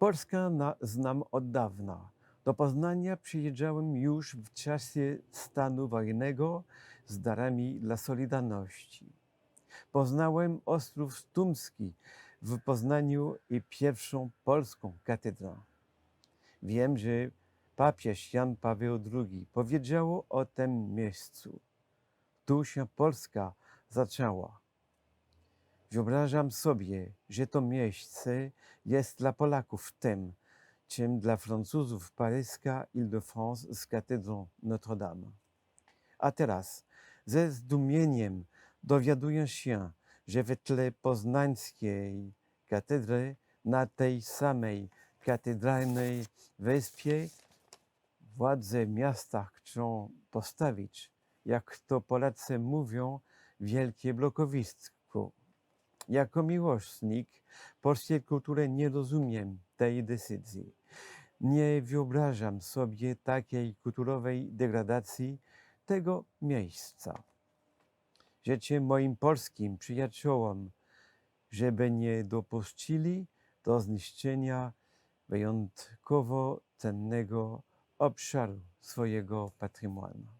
Polskę na, znam od dawna. Do Poznania przyjeżdżałem już w czasie stanu wojennego z darami dla Solidarności. Poznałem Ostrów Stumski w Poznaniu i pierwszą polską katedrę. Wiem, że papież Jan Paweł II powiedział o tym miejscu. Tu się Polska zaczęła. Wyobrażam sobie, że to miejsce jest dla Polaków tym, czym dla Francuzów paryska Ile-de-France z katedrą Notre-Dame. A teraz ze zdumieniem dowiaduję się, że w tle poznańskiej katedry na tej samej katedralnej wyspie władze miasta chcą postawić, jak to Polacy mówią, wielkie blokowisko. Jako miłośnik polskiej kultury nie rozumiem tej decyzji. Nie wyobrażam sobie takiej kulturowej degradacji tego miejsca. Życzę moim polskim przyjaciołom, żeby nie dopuścili do zniszczenia wyjątkowo cennego obszaru swojego patrimoine.